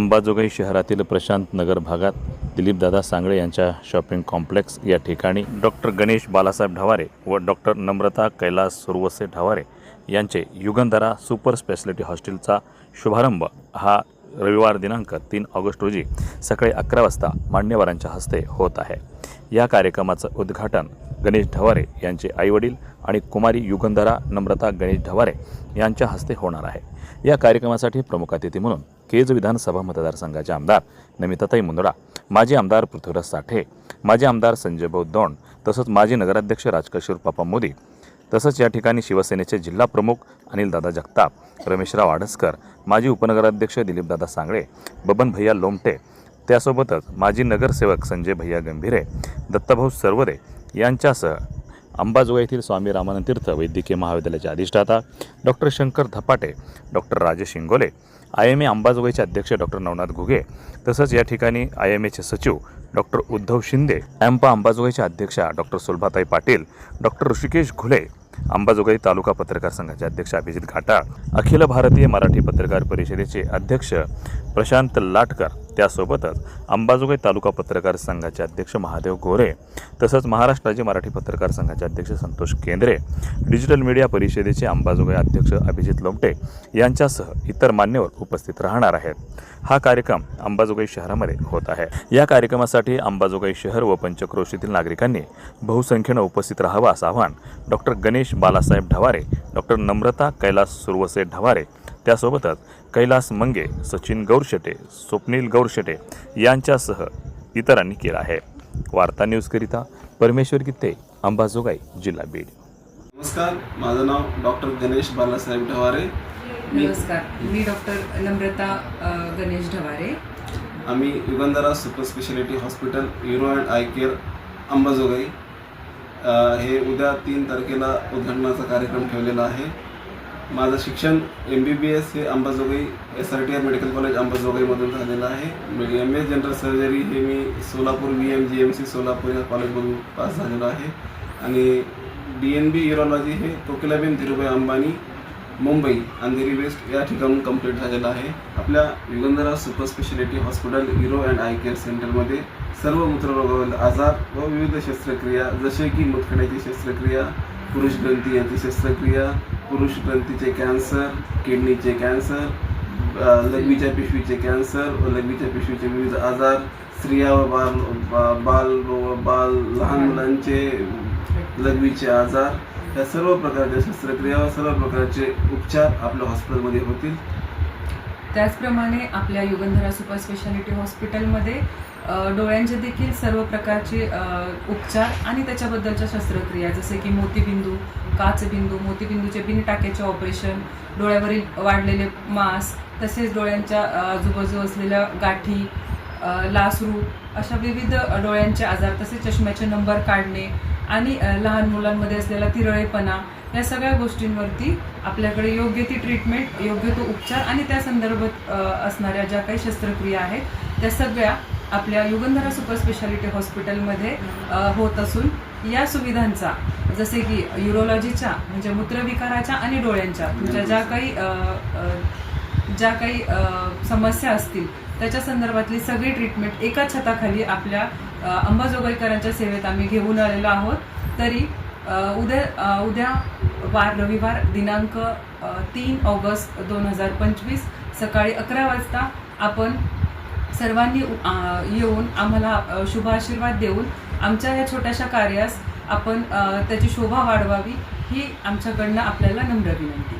अंबाजोगाई शहरातील प्रशांत नगर भागात दिलीपदादा सांगळे यांच्या शॉपिंग कॉम्प्लेक्स या ठिकाणी डॉक्टर गणेश बालासाहेब ढवारे व डॉक्टर नम्रता कैलास सुरवसे ढवारे यांचे युगंधरा सुपर स्पेशलिटी हॉस्टेलचा शुभारंभ हा रविवार दिनांक तीन ऑगस्ट रोजी सकाळी अकरा वाजता मान्यवरांच्या हस्ते होत आहे. या कार्यक्रमाचं उद्घाटन गणेश ढवारे यांचे आईवडील आणि कुमारी युगंधरा नम्रता गणेश ढवारे यांच्या हस्ते होणार आहे. या कार्यक्रमासाठी प्रमुख अतिथी म्हणून केज विधानसभा मतदारसंघाचे आमदार नमिताताई मुंदडा माजी आमदार पृथ्वीराज साठे माजी आमदार संजय भाऊ दोंड तसंच माजी नगराध्यक्ष राजकिशोर पापा मोदी तसंच या ठिकाणी शिवसेनेचे जिल्हा प्रमुख अनिलदादा जगताप रमेशराव आडसकर माजी उपनगराध्यक्ष दिलीपदादा सांगळे बबन भैया लोमटे त्यासोबतच माजी नगरसेवक संजय भैया गंभीरे दत्ताभाऊ सर्वदे यांच्यासह अंबाजोगाई येथील स्वामी रामानंद तीर्थ वैद्यकीय महाविद्यालयाचे अधिष्ठाता doctor Shankar Dhapate doctor Rajesh Shingole I M A अंबाजोगाईचे अध्यक्ष डॉक्टर नवनाथ घुगे तसंच या ठिकाणी आय एम एचे सचिव डॉक्टर उद्धव शिंदे ॲम्पा अंबाजोगाईच्या अध्यक्षा डॉक्टर सुलभाताई पाटील डॉक्टर ऋषिकेश घुले अंबाजोगाई तालुका पत्रकार संघाचे अध्यक्ष अभिजित घाटाळ अखिल भारतीय मराठी पत्रकार परिषदेचे अध्यक्ष प्रशांत लाटकर त्यासोबतच अंबाजोगाई तालुका पत्रकार संघाचे अध्यक्ष महादेव गोरे तसंच महाराष्ट्र राज्य मराठी पत्रकार संघाचे अध्यक्ष संतोष केंद्रे डिजिटल मीडिया परिषदेचे अंबाजोगाई अध्यक्ष अभिजित लोमटे यांच्यासह इतर मान्यवर उपस्थित राहणार आहेत. हा कार्यक्रम अंबाजोगाई शहरामध्ये होत आहे. या कार्यक्रमासाठी अंबाजोगाई शहर व पंचक्रोशीतील नागरिकांनी बहुसंख्येनं उपस्थित राहावं असं आवाहन डॉक्टर गणेश बालासाहेब ढवारे डॉक्टर नम्रता कैलास सुरवसे ढवारे त्यासोबतच कैलास मंगे सचिन गौरशेटे स्वप्नील गौरशेटे यांच्यासह इतरांनी केलं आहे. वार्ता न्यूजकरिता परमेश्वर गित्ते अंबाजोगाई जिल्हा बीड. नमस्कार माझं नाव डॉक्टर गणेश बालासाहेब ढवारे. नमस्कार मी डॉक्टर नम्रता गणेश ढवारे. आम्ही Yugandhara super speciality hospital uro and eye care Ambajogai. हे उद्या तीन तारखेला उद्घाटनाचा कार्यक्रम ठेवलेला आहे. माझं शिक्षण एम बी बी एस हे Ambajogai S R T R medical college अंबाजोगाईमधून झालेलं आहे. एम एस जनरल सर्जरी हे मी Solapur V M G M C Solapur या कॉलेजमधून पास झालेलो आहे. आणि डी एन बी युरोलॉजी हे कोकिलाबेन धीरूभाई अंबानी मुंबई अंधेरी वेस्ट या ठिकाणून कंप्लीट झालेलं आहे. आपल्या Yugandhara super speciality hospital uro and eye care सेंटरमध्ये सर्व मूत्ररोगावरील आजार व विविध शस्त्रक्रिया जसे की मुतखड्याची शस्त्रक्रिया पुरुष ग्रंथी यांची शस्त्रक्रिया पुरुष ग्रंथीचे कॅन्सर किडनीचे कॅन्सर लघवीच्या पिशवीचे कॅन्सर व लघवीच्या पिशवीचे विविध आजार स्त्रिया व बाल बाल बाल लहान मुलांचे लघवीचे आजार या सर्व प्रकारच्या शस्त्रक्रिया व सर्व प्रकारचे उपचार आपल्या हॉस्पिटलमध्ये होतील. त्याचप्रमाणे आपल्या युगंधरा सुपर स्पेशालिटी हॉस्पिटलमध्ये डोळ्यांचे देखील सर्व प्रकारचे उपचार आणि त्याच्याबद्दलच्या शस्त्रक्रिया जसे की मोतीबिंदू काचबिंदू मोतीबिंदूचे बिन टाक्याचे ऑपरेशन डोळ्यावरील वाढलेले मांस तसेच डोळ्यांच्या आजूबाजू असलेल्या गाठी लासरू अशा विविध डोळ्यांचे आजार तसेच चष्म्याचे नंबर काढणे आणि लहान मुलांमध्ये असलेला तिरळेपणा या सगळ्या गोष्टींवरती आपल्याकडे योग्य ती ट्रीटमेंट योग्य तो उपचार आणि त्या संदर्भात असणाऱ्या ज्या काही शस्त्रक्रिया आहेत त्या सगळ्या आपल्या युगंधरा सुपर स्पेशालिटी हॉस्पिटलमध्ये होत असून या सुविधांचा जसे की युरोलॉजीच्या म्हणजे मूत्रविकाराच्या आणि डोळ्यांच्या तुमच्या ज्या काही ज्या काही समस्या असतील त्याच्या संदर्भातली सगळी ट्रीटमेंट एका छताखाली आपल्या अंबाजोगाईकरांच्या सेवेत आम्ही घेऊन आलेलो आहोत. तरी उद्या उद्या वार रविवार दिनांक तीन ऑगस्ट दोन हजार पंचवीस सकाळी अकरा वाजता आपण सर्वांनी येऊन आम्हाला शुभ आशीर्वाद देऊन आमच्या या छोट्याशा कार्यास आपण त्याची शोभा वाढवावी ही आमच्याकडनं आपल्याला नम्र विनंती.